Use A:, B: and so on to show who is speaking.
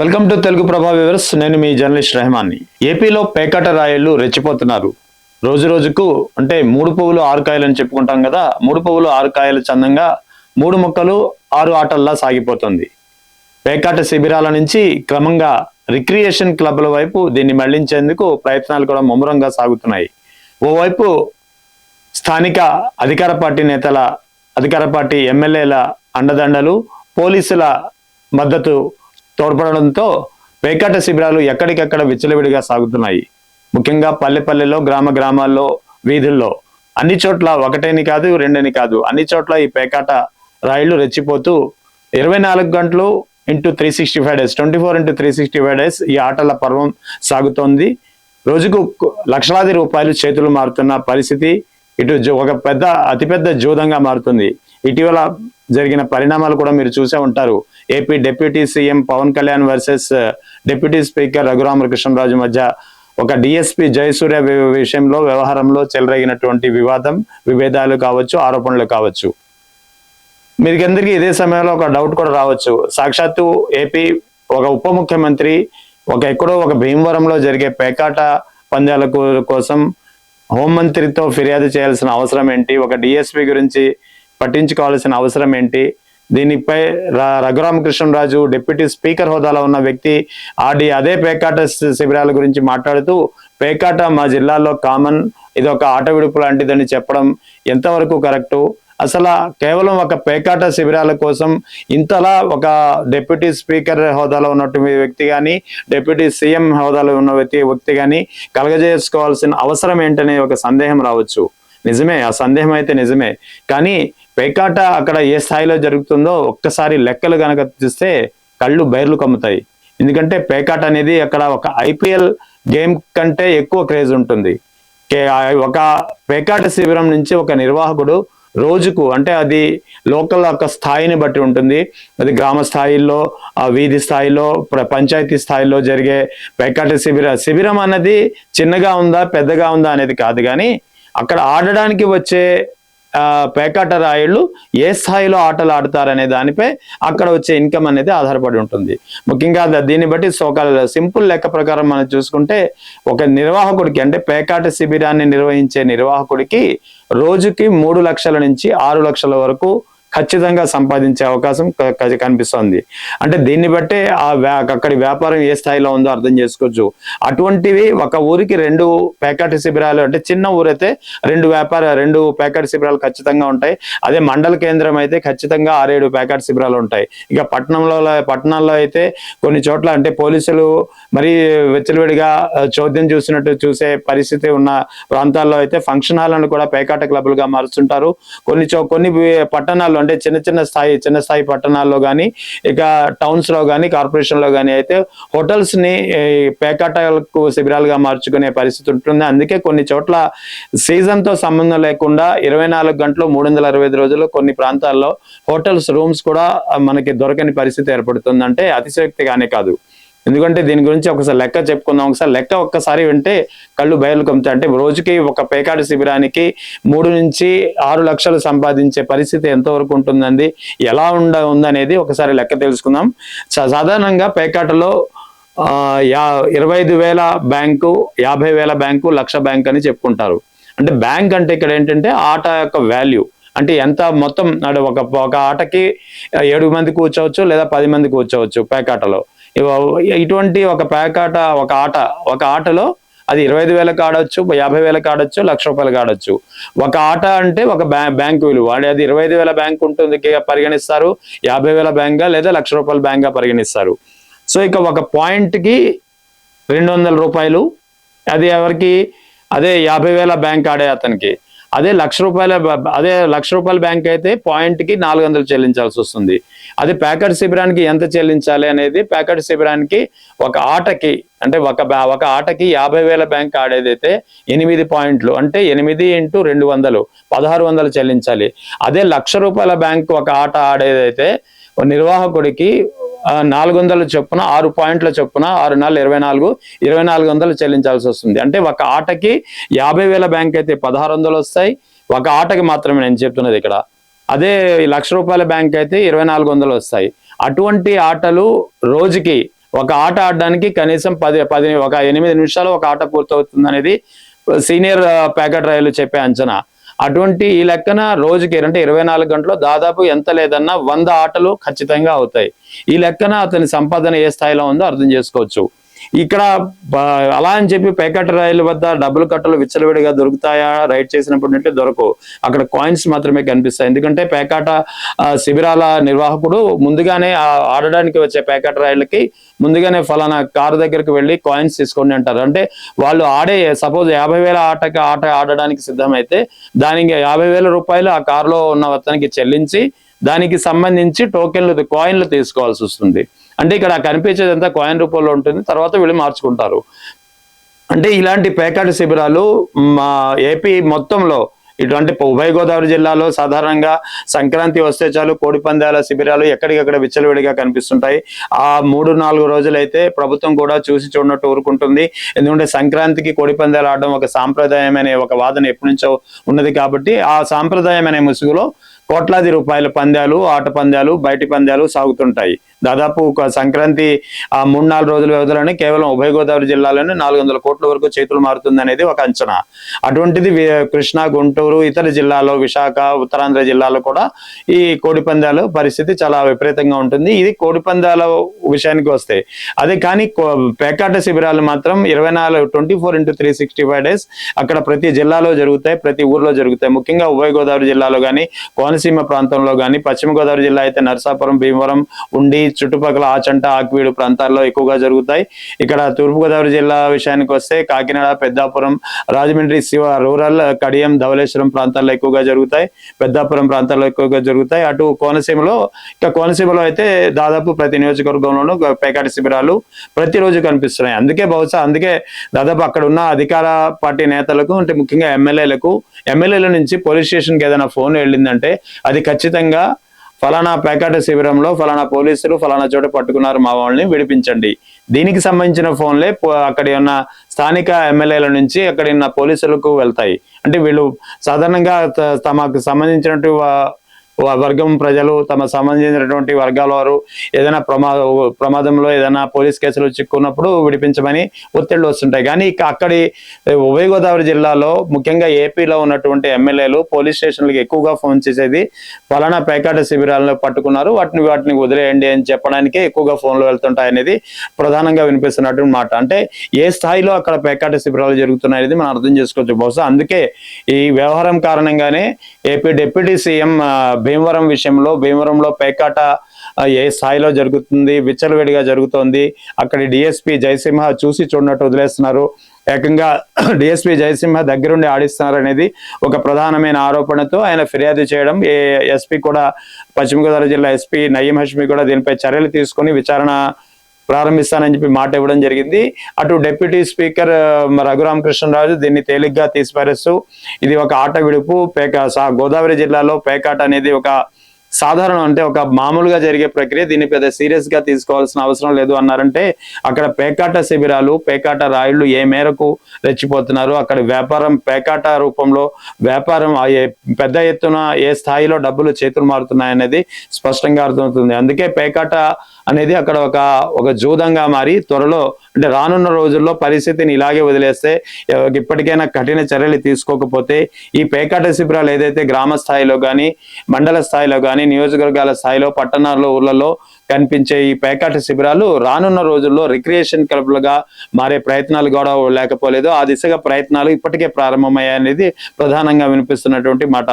A: Welcome to Telugu ప్రభా viewers నేను మీ journalist రెహమాన్ని. ఏపీలో పేకట రాయలు రెచ్చిపోతున్నారు. రోజు రోజుకు అంటే మూడు పువ్వులు ఆరు కాయలు అని చెప్పుకుంటాం కదా మూడు పువ్వులు ఆరు కాయలు చందంగా మూడు మొక్కలు ఆరు ఆటల్లా సాగిపోతుంది. పేకాట శిబిరాల నుంచి క్రమంగా రిక్రియేషన్ క్లబ్ల వైపు దీన్ని మళ్ళించేందుకు ప్రయత్నాలు కూడా ముమ్మరంగా సాగుతున్నాయి. ఓవైపు స్థానిక అధికార పార్టీ నేతల అధికార పార్టీ ఎమ్మెల్యేల అండదండలు పోలీసుల మద్దతు తోడ్పడడంతో పేకాట శిబిరాలు ఎక్కడికెక్కడ విచ్చలవిడిగా సాగుతున్నాయి. ముఖ్యంగా పల్లె పల్లెలో గ్రామ గ్రామాల్లో వీధుల్లో. అన్ని చోట్ల ఒకటేని కాదు రెండని కాదు. అన్ని చోట్ల ఈ పేకాట రాయిళ్ళు రెచ్చిపోతూ ఇరవై నాలుగు గంటలు into three sixty five days twenty four into three sixty five days ఈ ఆటల పర్వం సాగుతోంది. రోజుకు లక్షలాది రూపాయలు చేతులు మారుతున్న పరిస్థితి ఇటు ఒక పెద్ద అతిపెద్ద జూదంగా మారుతుంది. ఇటీవల జరిగిన పరిణామాలు కూడా మీరు చూసే ఉంటారు. AP deputy CM Pawan Kalyan versus deputy speaker Raghuramakrishnaraju మధ్య ఒక డిఎస్పీ జయసూర్య విషయంలో వ్యవహారంలో చెలరేగినటువంటి వివాదం విభేదాలు కావచ్చు ఆరోపణలు కావచ్చు. మీకందరికీ ఇదే సమయంలో ఒక డౌట్ కూడా రావచ్చు. సాక్షాత్తు ఏపీ ఒక ఉప ముఖ్యమంత్రి ఒక ఎక్కడో ఒక భీమవరంలో జరిగే పేకాట పందాల కోసం హోంమంత్రితో ఫిర్యాదు చేయాల్సిన అవసరం ఏంటి? ఒక డిఎస్పీ గురించి పట్టించుకోవాల్సిన అవసరం ఏంటి? దీనిపై రఘురామకృష్ణరాజు డిప్యూటీ స్పీకర్ హోదాలో ఉన్న వ్యక్తి ఆడి అదే పేకాట శిబిరాల గురించి మాట్లాడుతూ పేకాట మా జిల్లాలో కామన్ ఇది ఒక ఆట విడుపు లాంటిదని చెప్పడం ఎంతవరకు కరెక్టు? అసలు కేవలం ఒక పేకాట శిబిరాల కోసం ఇంతలా ఒక డిప్యూటీ స్పీకర్ హోదాలో ఉన్నటువంటి వ్యక్తి కానీ డిప్యూటీ సీఎం హోదాలో ఉన్న వ్యక్తి వ్యక్తి కానీ కలగజేసుకోవాల్సిన అవసరం ఏంటనే ఒక సందేహం రావచ్చు. నిజమే ఆ సందేహం అయితే నిజమే. కానీ పేకాట అక్కడ ఏ స్థాయిలో జరుగుతుందో ఒక్కసారి లెక్కలు కనుక చూస్తే కళ్ళు బైర్లు కమ్ముతాయి. ఎందుకంటే పేకాట అనేది అక్కడ ఒక ఐపీఎల్ గేమ్ కంటే ఎక్కువ క్రేజ్ ఉంటుంది. ఒక పేకాట శిబిరం నుంచి ఒక నిర్వాహకుడు రోజుకు అంటే అది లోకల్ యొక్క స్థాయిని బట్టి ఉంటుంది. అది గ్రామ స్థాయిలో ఆ వీధి స్థాయిలో పంచాయతీ స్థాయిలో జరిగే పేకాట శిబిర. శిబిరం అన్నది చిన్నగా ఉందా పెద్దగా ఉందా అనేది కాదు. కానీ అక్కడ ఆడడానికి వచ్చే పేకాట రాయుళ్ళు ఏ స్థాయిలో ఆటలు ఆడతారనే దానిపై అక్కడ వచ్చే ఇన్కమ్ అనేది ఆధారపడి ఉంటుంది. ముఖ్యంగా దీన్ని బట్టి సోకాల సింపుల్ లెక్క ప్రకారం మనం చూసుకుంటే ఒక నిర్వాహకుడికి అంటే పేకాట శిబిరాన్ని నిర్వహించే నిర్వాహకుడికి రోజుకి మూడు లక్షల నుంచి ఆరు లక్షల వరకు ఖచ్చితంగా సంపాదించే అవకాశం కనిపిస్తుంది కనిపిస్తోంది. అంటే దీన్ని బట్టే ఆ వ్యా అక్కడి వ్యాపారం ఏ స్థాయిలో ఉందో అర్థం చేసుకోవచ్చు. అటువంటివి ఒక ఊరికి రెండు ప్యాకెట్ శిబిరాలు అంటే చిన్న ఊరైతే రెండు వ్యాపార రెండు ప్యాకెట్ శిబిరాలు ఖచ్చితంగా ఉంటాయి. అదే మండల కేంద్రం అయితే ఖచ్చితంగా ఆరేడు ప్యాకెట్ శిబిరాలు ఉంటాయి. ఇక పట్టణంలో పట్టణాల్లో అయితే కొన్ని చోట్ల అంటే పోలీసులు మరీ వెచ్చలవిడిగా చోద్యం చూసినట్టు చూసే పరిస్థితి ఉన్న ప్రాంతాల్లో అయితే ఫంక్షన్ హాల్లను కూడా పేకాట క్లబ్లుగా మారుస్తుంటారు. కొన్ని చో కొన్ని పట్టణాల్లో అంటే చిన్న చిన్న స్థాయి చిన్న స్థాయి పట్టణాల్లో కానీ ఇక టౌన్స్లో కానీ కార్పొరేషన్లో కానీ అయితే హోటల్స్ని పేకాటలకు శిబిరాలుగా మార్చుకునే పరిస్థితి ఉంటుంది. అందుకే కొన్ని చోట్ల సీజన్తో సంబంధం లేకుండా ఇరవై నాలుగు గంటలు మూడు వందల అరవై ఐదు రోజులు కొన్ని ప్రాంతాల్లో హోటల్స్ రూమ్స్ కూడా మనకి దొరకని పరిస్థితి ఏర్పడుతుందంటే అతిశయోక్తిగానే కాదు. ఎందుకంటే దీని గురించి ఒకసారి లెక్క చెప్పుకుందాం. ఒకసారి లెక్క ఒక్కసారి వింటే కళ్ళు బయలు కమ్ముతాయి. అంటే రోజుకి ఒక పేకాట శిబిరానికి మూడు నుంచి ఆరు లక్షలు సంపాదించే పరిస్థితి ఎంతవరకు ఉంటుందండి? ఎలా ఉండ ఉందనేది ఒకసారి లెక్క తెలుసుకుందాం. సా- సాధారణంగా పేకాటలో యా ఇరవై ఐదు వేల బ్యాంకు యాభై వేల బ్యాంకు లక్ష బ్యాంక్ అని చెప్పుకుంటారు. అంటే బ్యాంక్ అంటే ఇక్కడ ఏంటంటే ఆట యొక్క వాల్యూ. అంటే ఎంత మొత్తం ఒక ఒక ఆటకి ఏడు మంది కూర్చోవచ్చు లేదా పది మంది కూర్చోవచ్చు పేకాటలో. ఇటువంటి ఒక పేకాట ఒక ఆట ఒక ఆటలో అది ఇరవై ఐదు వేలకు ఆడొచ్చు యాభై వేలకు ఆడొచ్చు లక్ష రూపాయలకు ఆడొచ్చు. ఒక ఆట అంటే ఒక బ్యాంక్ విలువ. అంటే అది ఇరవై ఐదు వేల బ్యాంక్ ఉంటుంది పరిగణిస్తారు. యాభై వేల బ్యాంక్గా లేదా లక్ష రూపాయల బ్యాంక్గా పరిగణిస్తారు. సో ఇక ఒక పాయింట్కి రెండు వందల రూపాయలు. అది ఎవరికి? అదే యాభై వేల బ్యాంక్ ఆడే అతనికి. అదే లక్ష రూపాయల అదే లక్ష రూపాయల బ్యాంక్ అయితే పాయింట్కి నాలుగు వందలు చెల్లించాల్సి వస్తుంది. అదే ప్యాకెట్ శిబిరానికి ఎంత చెల్లించాలి అనేది ప్యాకెట్ శిబిరానికి ఒక ఆటకి అంటే ఒక ఒక ఆటకి యాభై వేల బ్యాంక్ ఆడేదైతే ఎనిమిది పాయింట్లు అంటే ఎనిమిది ఇంటూ రెండు వందలు పదహారు వందలు చెల్లించాలి. అదే లక్ష రూపాయల బ్యాంక్ ఒక ఆట ఆడేదైతే నిర్వాహకుడికి నాలుగు వందల చొప్పున ఆరు పాయింట్ల చొప్పున ఆరు నెలలు ఇరవై నాలుగు ఇరవై నాలుగు వందలు చెల్లించాల్సి వస్తుంది. అంటే ఒక ఆటకి యాభై వేల బ్యాంక్ అయితే పదహారు వందలు వస్తాయి. ఒక ఆటకి మాత్రమే నేను చెప్తున్నది ఇక్కడ. అదే లక్ష రూపాయల బ్యాంక్ అయితే ఇరవై నాలుగు వందలు వస్తాయి. అటువంటి ఆటలు రోజుకి ఒక ఆట ఆడడానికి కనీసం పది పది ఒక ఎనిమిది నిమిషాలు ఒక ఆట పూర్తవుతుంది అనేది సీనియర్ ప్యాకెట్ రైలు చెప్పే అంచనా. అటువంటి ఈ లెక్కన రోజుకి అంటే ఇరవై నాలుగు గంటలు దాదాపు ఎంత లేదన్నా వంద ఆటలు ఖచ్చితంగా అవుతాయి. ఈ లెక్కన అతని సంపాదన ఏ స్థాయిలో ఉందో అర్థం చేసుకోవచ్చు. ఇక్కడ అలా అని చెప్పి పేకట్ట రైలు వద్ద డబ్బులు కట్టలు విచ్చలవిడిగా దొరుకుతాయా? రైడ్ చేసినప్పుడు అంటే దొరకవు. అక్కడ కాయిన్స్ మాత్రమే కనిపిస్తాయి. ఎందుకంటే పేకాట శిబిరాల నిర్వాహకుడు ముందుగానే ఆడడానికి వచ్చే పేకాట రాయిలకి ముందుగానే ఫలానా కారు దగ్గరికి వెళ్ళి కాయిన్స్ తీసుకోండి అంటారు. అంటే వాళ్ళు ఆడే సపోజ్ యాభై వేల ఆటకి ఆట ఆడడానికి సిద్ధమైతే దానికి యాభై వేల రూపాయలు ఆ కారులో ఉన్న అతనికి చెల్లించి దానికి సంబంధించి టోకెన్లు కాయిన్లు తీసుకోవాల్సి వస్తుంది. అంటే ఇక్కడ కనిపించేదంతా కాయిన్ రూపంలో ఉంటుంది. తర్వాత వీళ్ళు మార్చుకుంటారు. అంటే ఇలాంటి పేకాట శిబిరాలు మా ఏపీ మొత్తంలో ఇటువంటి ఉభయ గోదావరి జిల్లాలో సాధారణంగా సంక్రాంతి వస్తే చాలు కోడి పందాల శిబిరాలు ఎక్కడికక్కడ విచ్చలవిడిగా కనిపిస్తుంటాయి. ఆ మూడు నాలుగు రోజులైతే ప్రభుత్వం కూడా చూసి చూడనట్టు ఊరుకుంటుంది. ఎందుకంటే సంక్రాంతికి కోడి పందాలు ఆడడం ఒక సాంప్రదాయం అనే ఒక వాదన ఎప్పటి నుంచో ఉన్నది కాబట్టి ఆ సాంప్రదాయం అనే ముసుగులో కోట్లాది రూపాయల పందాలు ఆట పందాలు బయటి పందాలు సాగుతుంటాయి. దాదాపు ఒక సంక్రాంతి ఆ మూడు నాలుగు రోజుల వ్యవధిలోనే కేవలం ఉభయ గోదావరి జిల్లాలోనే నాలుగు వందల కోట్ల వరకు చేతులు మారుతుంది అనేది ఒక అంచనా. అటువంటిది కృష్ణా గుంటూరు ఇతర జిల్లాలో విశాఖ ఉత్తరాంధ్ర జిల్లాలో కూడా ఈ కోడిపందాలు పరిస్థితి చాలా విపరీతంగా ఉంటుంది. ఇది కోడిపందాల విషయానికి వస్తే అదే కానీ కో- పేకాట శిబిరాలు మాత్రం ఇరవై నాలుగు twenty four into three sixty five days అక్కడ ప్రతి జిల్లాలో జరుగుతాయి ప్రతి ఊర్లో జరుగుతాయి. ముఖ్యంగా ఉభయ గోదావరి జిల్లాలో కానీ కోనసీమ ప్రాంతంలో కానీ పశ్చిమ గోదావరి జిల్లా అయితే నరసాపురం భీమవరం ఉండి చుట్టుపక్కల ఆచంట ఆక్వీడు ప్రాంతాల్లో ఎక్కువగా జరుగుతాయి. ఇక్కడ తూర్పుగోదావరి జిల్లా విషయానికి వస్తే కాకినాడ పెద్దాపురం రాజమండ్రి శివ రూరల్ కడియం ధవళేశ్వరం ప్రాంతాల్లో ఎక్కువగా జరుగుతాయి. పెద్దాపురం ప్రాంతాల్లో ఎక్కువగా జరుగుతాయి. అటు కోనసీమలో ఇక కోనసీమలో అయితే దాదాపు ప్రతి నియోజకవర్గంలోనూ పేకాట శిబిరాలు ప్రతిరోజు కనిపిస్తున్నాయి. అందుకే బహుశా అందుకే దాదాపు అక్కడ ఉన్న అధికార పార్టీ నేతలకు అంటే ముఖ్యంగా ఎమ్మెల్యేలకు ఎమ్మెల్యేల నుంచి పోలీస్ స్టేషన్కి ఏదైనా ఫోన్ వెళ్ళిందంటే అది ఖచ్చితంగా ఫలానా ప్యాకెట్ శిబిరంలో ఫలానా పోలీసులు ఫలానా చోట పట్టుకున్నారు మా వాళ్ళని విడిపించండి. దీనికి సంబంధించిన ఫోన్లే పో- అక్కడి ఉన్న స్థానిక ఎమ్మెల్యేల నుంచి అక్కడి ఉన్న పోలీసులకు వెళ్తాయి. అంటే వీళ్ళు సాధారణంగా తమకు సంబంధించినటువంటి వర్గం ప్రజలు తమ సంబంధించినటువంటి వర్గాల వారు ఏదైనా ప్రమాద ప్రమాదంలో ఏదైనా పోలీస్ కేసులు చిక్కున్నప్పుడు విడిపించమని ఒత్తిళ్ళు వస్తుంటాయి. కానీ ఇక అక్కడి ఉభయ గోదావరి జిల్లాలో ముఖ్యంగా ఏపీలో ఉన్నటువంటి ఎమ్మెల్యేలు పోలీస్ స్టేషన్లకు ఎక్కువగా ఫోన్ చేసేది ఫలానా పేకాట శిబిరాలను పట్టుకున్నారు. వాటిని వాటిని వదిలేయండి అని చెప్పడానికే ఎక్కువగా ఫోన్లు వెళ్తుంటాయి అనేది ప్రధానంగా వినిపిస్తున్నటువంటి మాట. అంటే ఏ స్థాయిలో అక్కడ పేకాట శిబిరాలు జరుగుతున్నాయి అనేది మనం అర్థం చేసుకోవచ్చు. బహుశా అందుకే ఈ వ్యవహారం కారణంగానే ఏపీ డిప్యూటీ సీఎం భీమవరం విషయంలో భీమవరంలో పేకాట ఏ స్థాయిలో జరుగుతుంది విచ్చలవిడిగా జరుగుతోంది అక్కడి డిఎస్పి జయసింహ చూసి చూడనట్టు వదిలేస్తున్నారు. ఏకంగా డిఎస్పి జయసింహ దగ్గరుండి ఆడిస్తున్నారు అనేది ఒక ప్రధానమైన ఆరోపణతో ఆయన ఫిర్యాదు చేయడం. ఏ ఎస్పీ కూడా పశ్చిమ గోదావరి జిల్లా ఎస్పీ నయీం హష్మి కూడా దీనిపై చర్యలు తీసుకొని విచారణ ప్రారంభిస్తానని చెప్పి మాట ఇవ్వడం జరిగింది. అటు డిప్యూటీ స్పీకర్ ఆ, రఘురామ కృష్ణరాజు దీన్ని తేలిగ్గా తీసిపారేస్తూ ఇది ఒక ఆట విడుపు. పేక సా- గోదావరి జిల్లాలో పేకాట అనేది ఒక సాధారణం అంటే ఒక మామూలుగా జరిగే ప్రక్రియ దీన్ని పెద్ద సీరియస్గా తీసుకోవాల్సిన అవసరం లేదు అన్నారంటే అక్కడ పేకాట శిబిరాలు పేకాట రాయుళ్ళు ఏ మేరకు రెచ్చిపోతున్నారు అక్కడ వ్యాపారం పేకాట రూపంలో వ్యాపారం పెద్ద ఎత్తున ఏ స్థాయిలో డబ్బులు చేతులు మారుతున్నాయి అనేది స్పష్టంగా అర్థమవుతుంది. అందుకే పేకాట అనేది అక్కడ ఒక ఒక జూదంగా మారి త్వరలో అంటే రానున్న రోజుల్లో పరిస్థితిని ఇలాగే వదిలేస్తే ఇప్పటికైనా కఠిన చర్యలు తీసుకోకపోతే ఈ పేకాట శిబిరాలు ఏదైతే గ్రామ స్థాయిలో కానీ మండల స్థాయిలో కానీ కానీ నియోజకవర్గాల స్థాయిలో పట్టణాల్లో ఊర్లలో కనిపించే ఈ పేకాట శిబిరాలు రానున్న రోజుల్లో రిక్రియేషన్ క్లబ్లుగా మారే ప్రయత్నాలు కూడా లేకపోలేదు. ఆ దిశగా ప్రయత్నాలు ఇప్పటికే ప్రారంభమయ్యాయనేది ప్రధానంగా వినిపిస్తున్నటువంటి మాట.